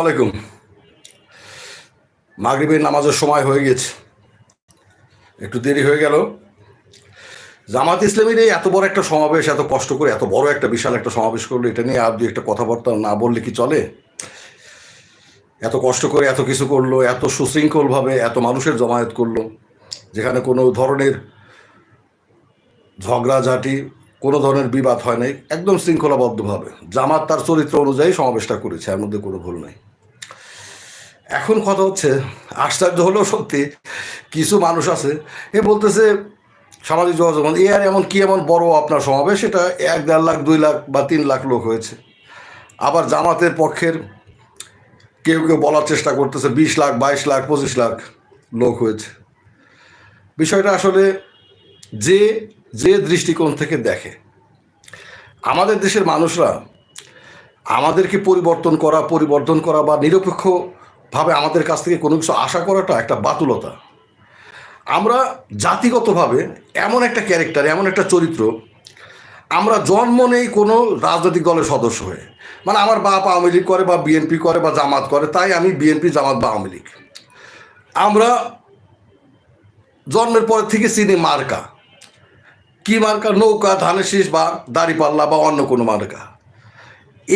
আলাইকুম। মাগরিবের নামাজের সময় হয়ে গেছে। একটু দেরি হয়ে গেল। জামাত ইসলামীর এই এত বড় একটা সমাবেশ, এত কষ্ট করে, এত বড় একটা বিশাল একটা সমাবেশ করল, এটা নিয়ে আর দুই একটা কথাবার্তা না বললে কি চলে? এত কষ্ট করে এত কিছু করল, এত সুশৃঙ্খলভাবে এত মানুষের জমায়েত করল, যেখানে কোনো ধরনের ঝগড়াঝাটি, কোনো ধরনের বিবাদ হয় নাই, একদম শৃঙ্খলাবদ্ধভাবে। জামাত তার চরিত্র অনুযায়ী সমাবেশটা করেছে, এর মধ্যে কোনো ভুল নাই। এখন কথা হচ্ছে, আশ্চর্য হলেও সত্যি কিছু মানুষ আছে এ বলতেছে সামাজিক যোগাযোগ এ আর এমন কি এমন বড় আপনার সমাবেশ? এটা এক দেড় লাখ, দুই লাখ বা তিন লাখ লোক হয়েছে। আবার জামাতের পক্ষের কেউ কেউ বলার চেষ্টা করতেছে, বিশ লাখ, বাইশ লাখ, পঁচিশ লাখ লোক হয়েছে। বিষয়টা আসলে যে যে দৃষ্টিকোণ থেকে দেখে। আমাদের দেশের মানুষরা আমাদেরকে পরিবর্তন করা পরিবর্তন করা বা নিরপেক্ষভাবে আমাদের কাছ থেকে কোনো কিছু আশা করাটা একটা বাতুলতা। আমরা জাতিগতভাবে এমন একটা ক্যারেক্টার, এমন একটা চরিত্র, আমরা জন্ম নেই কোনো রাজনৈতিক দলের সদস্য হয়ে। মানে আমার বাপ আওয়ামী লীগ করে বা বিএনপি করে বা জামাত করে, তাই আমি বিএনপি, জামাত বা আওয়ামী লীগ। আমরা জন্মের পর থেকে চিনি মার্কা। কি মার্কা? নৌকা, ধানের শীষ বা দাড়িপাল্লা বা অন্য কোনো মার্কা।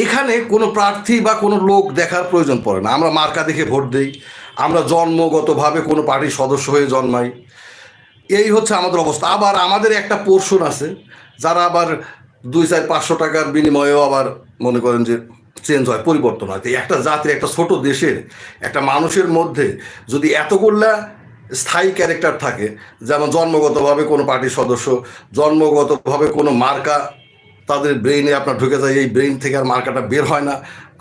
এখানে কোনো প্রার্থী বা কোনো লোক দেখার প্রয়োজন পড়ে না। আমরা মার্কা দেখে ভোট দিই। আমরা জন্মগতভাবে কোনো পার্টির সদস্য হয়ে জন্মাই। এই হচ্ছে আমাদের অবস্থা। আবার আমাদের একটা পোর্শন আছে, যারা আবার দুই চার পাঁচশো টাকার বিনিময়েও আবার মনে করেন যে চেঞ্জ হয়, পরিবর্তন হয়। একটা জাতির, একটা ছোট দেশের, একটা মানুষের মধ্যে যদি এতগুলা স্থায়ী ক্যারেক্টার থাকে, যেমন জন্মগতভাবে কোনো পার্টির সদস্য, জন্মগতভাবে কোনো মার্কা তাদের ব্রেইনে আপনার ঢুকে যায়, এই ব্রেইন থেকে আর মার্কাটা বের হয় না।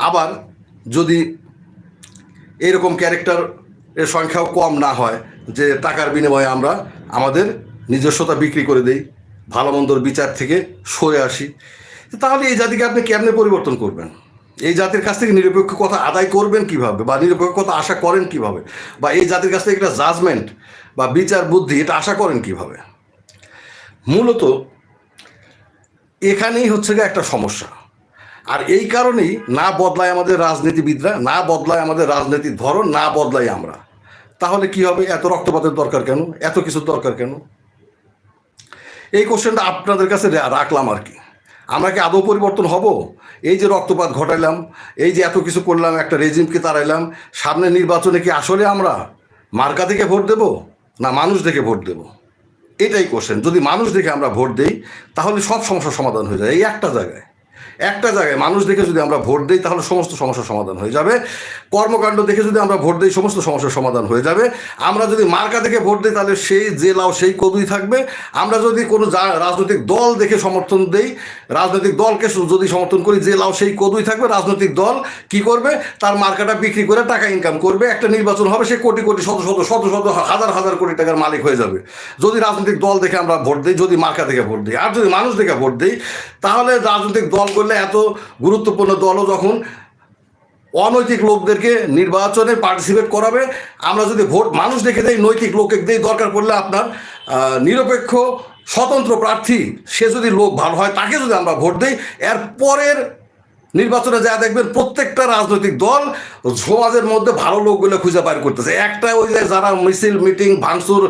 আবার যদি এরকম ক্যারেক্টার এর সংখ্যাও কম না হয়, যে টাকার বিনিময়ে আমরা আমাদের নিজস্বতা বিক্রি করে দেই, ভালো মন্দর বিচার থেকে সরে আসি, তাহলে এই জাতিকে আপনি কেমনে পরিবর্তন করবেন? এই জাতির কাছ থেকে নিরপেক্ষ কথা আদায় করবেন কীভাবে? বা নিরপেক্ষ কথা আশা করেন কীভাবে? বা এই জাতির কাছ থেকে একটা জাজমেন্ট বা বিচার বুদ্ধি এটা আশা করেন কীভাবে? মূলত এখানেই হচ্ছে গিয়ে একটা সমস্যা। আর এই কারণেই না বদলায় আমাদের রাজনীতিবিদরা, না বদলায় আমাদের রাজনীতির ধরন, না বদলাই আমরা। তাহলে কি হবে? এত রক্তপাতের দরকার কেন? এত কিছুর দরকার কেন? এই কোশ্চেনটা আপনাদের কাছে রাখলাম আর কি। আমরা কি আদৌ পরিবর্তন হব? এই যে রক্তপাত ঘটাইলাম, এই যে এত কিছু করলাম, একটা রেজিমকে তাড়াইলাম, সামনে নির্বাচনে কি আসলে আমরা মার্কা থেকে ভোট দেব? না মানুষ দেখে ভোট দেব? এটাই কোশ্চেন যদি মানুষ দেখে আমরা ভোট দিই, তাহলে সব সমস্যার সমাধান হয়ে যায়। এই একটা জায়গায়। একটা জায়গায় মানুষ দেখে যদি আমরা ভোট দিই, তাহলে সমস্ত সমস্যার সমাধান হয়ে যাবে। কর্মকাণ্ড দেখে যদি আমরা ভোট দিই, সমস্ত সমস্যার সমাধান হয়ে যাবে। আমরা যদি মার্কা দেখে ভোট দিই, তাহলে সেই জেলাও সেই কদুই থাকবে। আমরা যদি কোনো রাজনৈতিক দল দেখে সমর্থন দেই, রাজনৈতিক দলকে যদি সমর্থন করি জেলাও সেই কদুই থাকবে। রাজনৈতিক দল কি করবে? তার মার্কাটা বিক্রি করে টাকা ইনকাম করবে। একটা নির্বাচন হবে, সে কোটি কোটি, শত শত শত শত হাজার হাজার কোটি টাকার মালিক হয়ে যাবে। যদি রাজনৈতিক দল দেখে আমরা ভোট দিই, যদি মার্কা দেখে ভোট দিই, আর যদি মানুষ দেখে ভোট দিই, তাহলে রাজনৈতিক দল করলে এত গুরুত্বপূর্ণ দলও যখন অনৈতিক লোকদেরকে নির্বাচনে পার্টিসিপেট করাবে, আমরা যদি ভোট মানুষ দেখে দেই, নৈতিক লোককে দেই, দরকার পড়লে আপনার নিরপেক্ষ, স্বতন্ত্র প্রার্থী, সে যদি লোক ভালো হয়, তাকে যদি আমরা ভোট দিই, এর পরের নির্বাচনে যা দেখবেন প্রত্যেকটা রাজনৈতিক দল সমাজের মধ্যে ভালো লোকগুলো খুঁজে বাইর করতেছে। একটা ওই যে যারা মিছিল, মিটিং, ভাঙচুর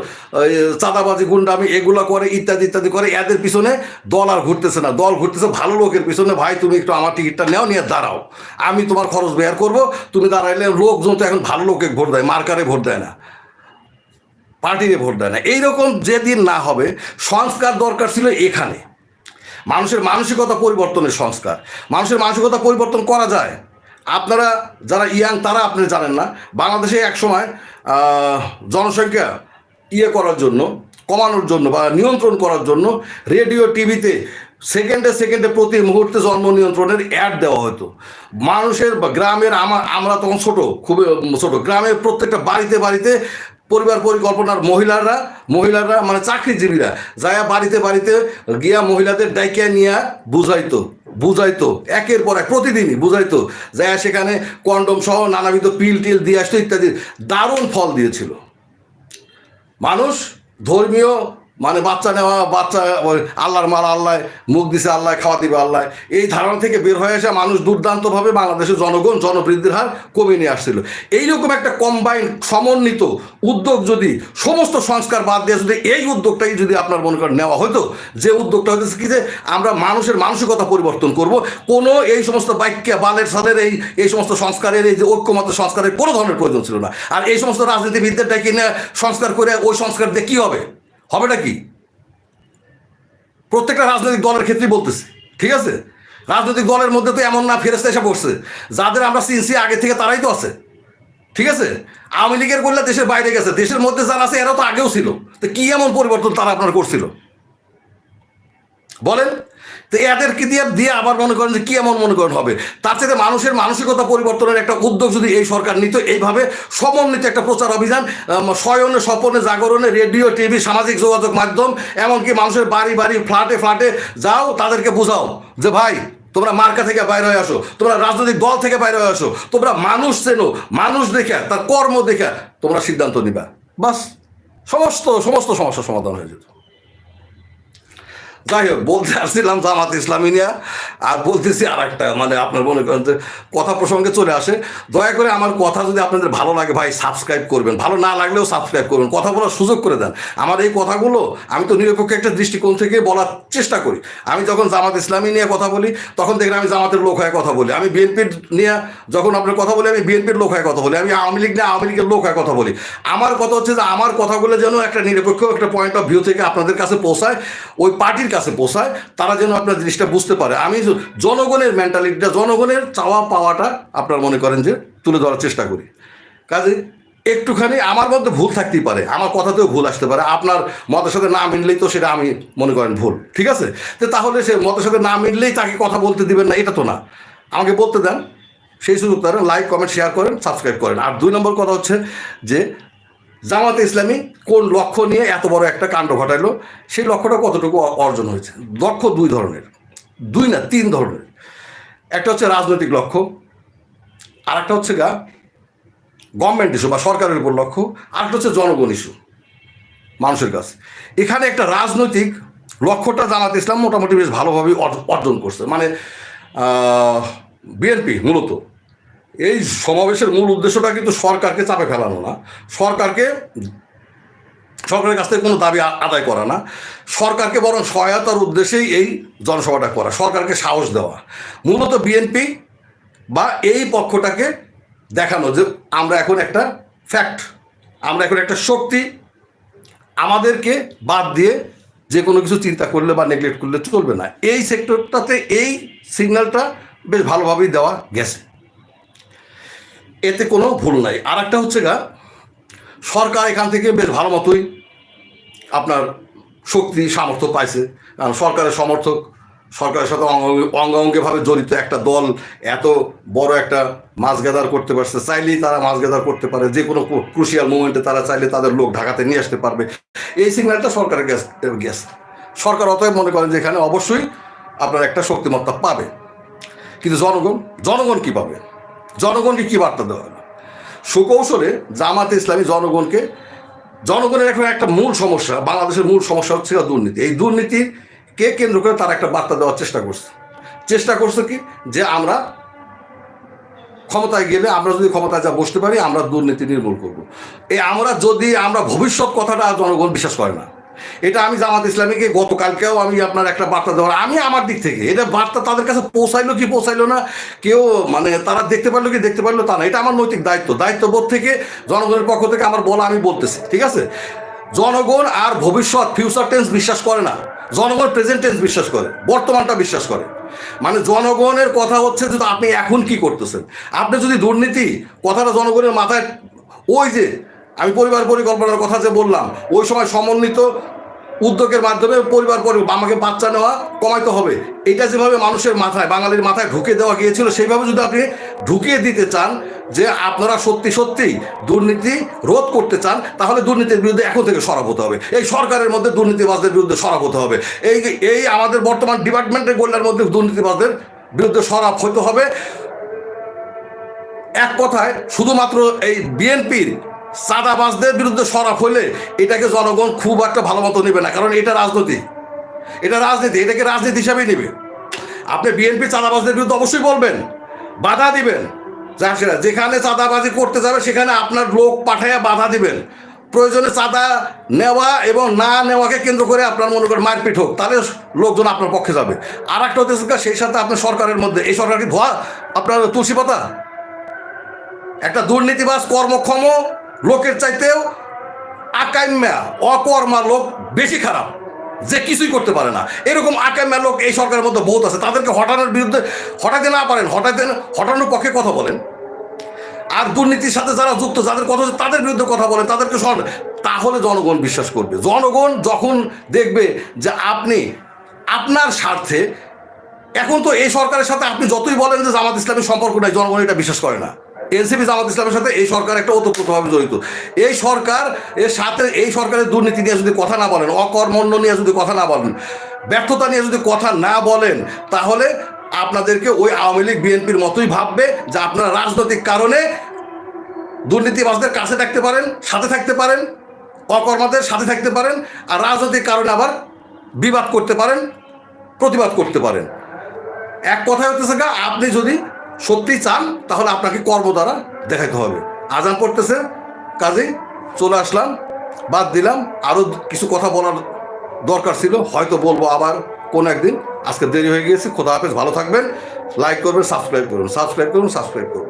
চাঁদাবাজি, গুন্ডামি এগুলো করে, ইত্যাদি ইত্যাদি করে, এদের পিছনে দল আর ঘুরতেছে না। দল ঘুরতেছে ভালো লোকের পিছনে, ভাই, তুমি একটু আমার টিকিটটা নেও, নিয়ে দাঁড়াও। আমি তোমার খরচ বের করব, তুমি দাঁড়াইলে লোকজন তো এখন ভালো লোকে ভোট দেয়, মার্কারে ভোট দেয় না, পার্টিতে ভোট দেয় না। এইরকম যেদিন না হবে, সংস্কার দরকার ছিল এখানে। মানুষের মানসিকতা পরিবর্তনের সংস্কার। মানুষের মানসিকতা পরিবর্তন করা যায়। আপনারা যারা ইয়াং তারা আপনি জানেন না। বাংলাদেশে একসময় আহ, জনসংখ্যা ইয়ে করার জন্য কমানোর জন্য বা নিয়ন্ত্রণ করার জন্য রেডিও টিভিতে সেকেন্ডে সেকেন্ডে প্রতি মুহূর্তে জন্ম নিয়ন্ত্রণের অ্যাড দেওয়া হতো। মানুষের গ্রামের আমার আমরা তখন ছোট খুবই ছোট। গ্রামের প্রত্যেকটা বাড়িতে বাড়িতে পরিবার পরিকল্পনার মহিলারা মহিলারা মানে চাকরিজীবীরা যায়া বাড়িতে বাড়িতে গিয়া মহিলাদের ডাইকিয়া নিয়ে বুঝাইতো বুঝাইতো, একের পর এক, প্রতিদিনই বুঝাইতো, যায়া সেখানে কন্ডম সহ নানাবিধ পিল টিল দিয়ে আসতো ইত্যাদি, দারুণ ফল দিয়েছিল। মানুষ ধর্মীয় মানে বাচ্চা নেওয়া, বাচ্চা ওই আল্লাহর মাল আল্লাহ, মুখ দিছে আল্লাহ, খাওয়া দিবে আল্লাহ। এই ধারণা থেকে বের হয়ে এসে মানুষ দুর্দান্তভাবে বাংলাদেশের জনগণ, জনবৃদ্ধির হার কমিয়ে নিয়ে আসছিল। এইরকম একটা কম্বাইন সমন্বিত উদ্যোগ যদি, সমস্ত সংস্কার বাদ দিয়ে যদি এই উদ্যোগটাই যদি আপনার মনে করেন নেওয়া হতো, যে উদ্যোগটা হচ্ছে কি যে, আমরা মানুষের মানসিকতা পরিবর্তন করব। কোনো এই সমস্ত বাক্যা, বালের সালের এই এই সমস্ত সংস্কারের, এই যে ঐক্যমত সংস্কারের কোনো ধরনের প্রয়োজন ছিল না। আর এই সমস্ত রাজনীতিবিদদের কিনে সংস্কার করে, ওই সংস্কার দিয়ে কী হবে? হবেটা কি? প্রত্যেকটা রাজনৈতিক দলের ক্ষেত্রেই বলতেছে, ঠিক আছে? রাজনৈতিক দলের মধ্যে তো এমন না ফেরস্তা এসে পড়ছে যাদের আমরা চিনছি, আগে থেকে তারাই তো আছে, ঠিক আছে? আওয়ামী লীগের করলে দেশের বাইরে গেছে, দেশের মধ্যে যারা আছে এরা তো আগেও ছিল। তো কি এমন পরিবর্তন তারা আপনার করছিল? বলেন। তো এদেরকে দিয়ে দিয়ে আবার মনে করেন যে কি এমন মনে করেন হবে? তার সাথে মানুষের মানসিকতা পরিবর্তনের একটা উদ্যোগ যদি এই সরকার নিত, এইভাবে সমন্বিত একটা প্রচার অভিযান শয়নে, স্বপনে, জাগরণে, রেডিও, টিভি, সামাজিক যোগাযোগ মাধ্যম, এমনকি মানুষের বাড়ি বাড়ি, ফ্ল্যাটে ফ্ল্যাটে যাও, তাদেরকে বোঝাও যে ভাই, তোমরা মার্কা থেকে বাইরে হয়ে আসো, তোমরা রাজনৈতিক দল থেকে বাইরে হয়ে আসো, তোমরা মানুষ চেনো, মানুষ দেখে, তার কর্ম দেখে তোমরা সিদ্ধান্ত নিবা। বাস, সমস্ত সমস্ত সমস্যার সমাধান হয়ে যেত। যাই হোক, বলতে আসছিলাম জামাত ইসলামী নিয়ে, আর বলতেছি আর একটা মানে আপনার মনে করেন যে কথা প্রসঙ্গে চলে আসে। দয়া করে আমার কথা যদি আপনাদের ভালো লাগে ভাই সাবস্ক্রাইব করবেন। ভালো না লাগলেও সাবস্ক্রাইব করবেন। কথা বলার সুযোগ করে দেন। আমার এই কথাগুলো, আমি তো নিরপেক্ষ একটা দৃষ্টিকোণ থেকে বলার চেষ্টা করি। আমি যখন জামাত ইসলামী নিয়ে কথা বলি, তখন দেখেন আমি জামাতের লোক হয়ে কথা বলি। আমি বিএনপির নিয়ে যখন আপনার কথা বলি, আমি বিএনপির লোক হয়ে কথা বলি। আমি আওয়ামী লীগ নিয়ে আওয়ামী লীগের লোক হয়ে কথা বলি। আমার কথা হচ্ছে যে, আমার কথাগুলো যেন একটা নিরপেক্ষ একটা পয়েন্ট অফ ভিউ থেকে আপনাদের কাছে পৌঁছায়। ওই পার্টির কাছে পৌঁছায়, তারা যেন আপনার জিনিসটা বুঝতে পারে। আমি জনগণের মেন্টালিটিটা জনগণের চাওয়া পাওয়াটা আপনার মনে করেন যে তুলে ধরার চেষ্টা করি। কাজে একটুখানি আমার মধ্যে ভুল থাকতেই পারে, আমার কথাতেও ভুল আসতে পারে। আপনার মতের সাথে না মিললেই তো সেটা আমি মনে করেন ভুল, ঠিক আছে? তো তাহলে সে মতের সাথে না মিললেই তাকে কথা বলতে দিবেন না, এটা তো না। আমাকে বলতে দেন, সেই সুযোগ তারা লাইক কমেন্ট শেয়ার করেন সাবস্ক্রাইব করেন। আর দুই নম্বর কথা হচ্ছে যে জামাতে ইসলামী কোন লক্ষ্য নিয়ে এত বড় একটা কাণ্ড ঘটাইলো সেই লক্ষ্যটা কতটুকু অর্জন হয়েছে? লক্ষ্য দুই ধরনের। দুই না, তিন ধরনের। একটা হচ্ছে রাজনৈতিক লক্ষ্য আর একটা হচ্ছে গা গভর্নমেন্ট ইস্যু বা সরকারের উপর লক্ষ্য আর একটা হচ্ছে জনগণ ইস্যু মানুষের কাছে। এখানে একটা রাজনৈতিক লক্ষ্যটা জামাত ইসলাম মোটামুটি বেশ ভালোভাবে অর্জ- অর্জন করছে। মানে বিএনপি মূলত এই সমাবেশের মূল উদ্দেশ্যটা কিন্তু সরকারকে চাপে ফেলানো না। সরকারকে, সরকারের কাছ থেকে কোনো দাবি আদায় করা না। সরকারকে বরং সহায়তার উদ্দেশ্যেই এই জনসভাটা করা, সরকারকে সাহস দেওয়া। মূলত বিএনপি বা এই পক্ষটাকে দেখানো যে আমরা এখন একটা ফ্যাক্ট আমরা এখন একটা শক্তি। আমাদেরকে বাদ দিয়ে যে কোনো কিছু চিন্তা করলে বা নেগলেক্ট করলে চলবে না। এই সেক্টরটাতে এই সিগন্যালটা বেশ ভালোভাবেই দেওয়া গেছে। এতে কোনো ভুল নাই। আর একটা হচ্ছে গা, সরকার এখান থেকে বেশ ভালো মতোই আপনার শক্তি, সামর্থ্য পাইছে। কারণ সরকারের সমর্থক, সরকারের সাথে অঙ্গ- অঙ্গাঙ্গিভাবে জড়িত একটা দল, এত বড় একটা মাছ গেদার করতে পারছে, চাইলেই তারা মাছ গেদার করতে পারে। যে কোনো ক্রুশিয়াল মুভমেন্টে তারা চাইলে তাদের লোক ঢাকাতে নিয়ে আসতে পারবে। এই সিগন্যালটা সরকারের গ্যাস গ্যাস সরকার অতএব মনে করেন যে এখানে অবশ্যই আপনার একটা শক্তিমত্তা পাবে। কিন্তু জনগণ জনগণ কী পাবে? জনগণকে কি বার্তা দেওয়া হবে? সুকৌশলে জামাতে ইসলামী জনগণকে, জনগণের এখন একটা মূল সমস্যা, বাংলাদেশের মূল সমস্যা হচ্ছে দুর্নীতি। এই দুর্নীতিকে কেন্দ্র করে তারা একটা বার্তা দেওয়ার চেষ্টা করছে? চেষ্টা করছে কি? যে আমরা ক্ষমতায় গেলে আমরা যদি ক্ষমতায় যা বসতে পারি, আমরা দুর্নীতি নির্মূল করব। এই আমরা যদি, আমরা ভবিষ্যৎ কথাটা জনগণ বিশ্বাস করে না। এটা আমি জামাত ইসলামীকে গতকালকেও আমি আপনার একটা বার্তা দেওয়ার, আমি আমার দিক থেকে, এটা বার্তা তাদের কাছে পৌঁছাইলো কি পৌঁছাইলো না, কেউ মানে তারা দেখতে পারল কি দেখতে পারল তা না, এটা আমার নৈতিক দায়িত্ব, দায়িত্ববোধ থেকে জনগণের পক্ষ থেকে আমার বলা আমি বলতেছি, ঠিক আছে? জনগণ আর ভবিষ্যৎ ফিউচার টেন্স বিশ্বাস করে না, জনগণ প্রেজেন্ট টেন্স বিশ্বাস করে, বর্তমানটা বিশ্বাস করে। মানে জনগণের কথা হচ্ছে যে আপনি এখন কি করতেছেন? আপনি যদি দুর্নীতি, কথাটা জনগণের মাথায়, ওই যে আমি পরিবার পরিকল্পনার কথা যে বললাম, ওই সময় সমন্বিত উদ্যোগের মাধ্যমে পরিবার পরি আমাকে বাচ্চা নেওয়া কমাইতে হবে। এটা যেভাবে মানুষের মাথায়, বাঙালির মাথায় ঢুকে দেওয়া গিয়েছিল, সেইভাবে যদি আপনি ঢুকিয়ে দিতে চান যে আপনারা সত্যি সত্যি দুর্নীতি রোধ করতে চান, তাহলে দুর্নীতির বিরুদ্ধে এখন থেকে সরব হতে হবে। এই সরকারের মধ্যে দুর্নীতিবাজদের বিরুদ্ধে সরব হতে হবে। এই এই আমাদের বর্তমান ডিপার্টমেন্টের গোল্লার মধ্যে দুর্নীতিবাজদের বিরুদ্ধে সরব হতে হবে। এক কথায়, শুধুমাত্র এই বিএনপির চাঁদাবাজদের বিরুদ্ধে সরাব হলে এটাকে জনগণ খুব একটা ভালো মতো নেবে না কারণ এটা রাজনীতি। এটা রাজনীতি এটাকে রাজনীতি হিসাবেই নেবে। আপনি বিএনপি চাঁদাবাজদের বিরুদ্ধে অবশ্যই বলবেন বাধা দিবেন। সেটা যেখানে চাঁদাবাজি করতে যাবে সেখানে আপনার লোক পাঠাইয়া বাধা দিবেন। প্রয়োজনে চাঁদা নেওয়া এবং না নেওয়াকে কেন্দ্র করে আপনার মনে করেন মারপিট হোক তাহলে লোকজন আপনার পক্ষে যাবে। আর একটা হতেছে কি, সেই সাথে আপনার সরকারের মধ্যে এই সরকার কি ধোয়া? আপনার তুলসী পাতা? একটা দুর্নীতিবাজ কর্মক্ষম লোকের চাইতেও আকাইম্যা, অকর্মা লোক বেশি খারাপ, যে কিছুই করতে পারে না। এরকম আকাইম্যা লোক এই সরকারের মধ্যে বহুত আছে। তাদেরকে হটানোর বিরুদ্ধে হটাতে না পারেন হটাতে হটানোর পক্ষে কথা বলেন। আর দুর্নীতির সাথে যারা যুক্ত, যাদের কথা তাদের বিরুদ্ধে কথা বলেন, তাদেরকে সর তাহলে জনগণ বিশ্বাস করবে। জনগণ যখন দেখবে যে আপনি, আপনার স্বার্থে, এখন তো এই সরকারের সাথে আপনি যতই বলেন যে জামাত ইসলামের সম্পর্ক নাই, জনগণ এটা বিশ্বাস করে না। এনসিপি জামাত ইসলামের সাথে এই সরকার একটা ওতপ্রোতভাবে জড়িত। এই সরকার, এর সাথে এই সরকারের দুর্নীতি নিয়ে যদি কথা না বলেন, অকর্মণ্য নিয়ে যদি কথা না বলেন, ব্যর্থতা নিয়ে যদি কথা না বলেন, তাহলে আপনাদেরকে ওই আওয়ামী লীগ, বিএনপির মতোই ভাববে যে আপনারা রাজনৈতিক কারণে দুর্নীতিবাজদের কাছে থাকতে পারেন, সাথে থাকতে পারেন, অকর্মাদের সাথে থাকতে পারেন, আর রাজনৈতিক কারণে আবার বিবাদ করতে পারেন, প্রতিবাদ করতে পারেন। এক কথায় হতেছে গা, আপনি যদি সত্যি চান, তাহলে আপনাকে কর্ম দ্বারা দেখাতে হবে। আজান পড়তেছে, কাজেই চলে আসলাম, বাদ দিলাম। আরও কিছু কথা বলার দরকার ছিল, হয়তো বলব আবার কোন একদিন। আজকে দেরি হয়ে গিয়েছে, খোদা হাফেজ, ভালো থাকবেন। লাইক করবেন সাবস্ক্রাইব করুন সাবস্ক্রাইব করুন সাবস্ক্রাইব করুন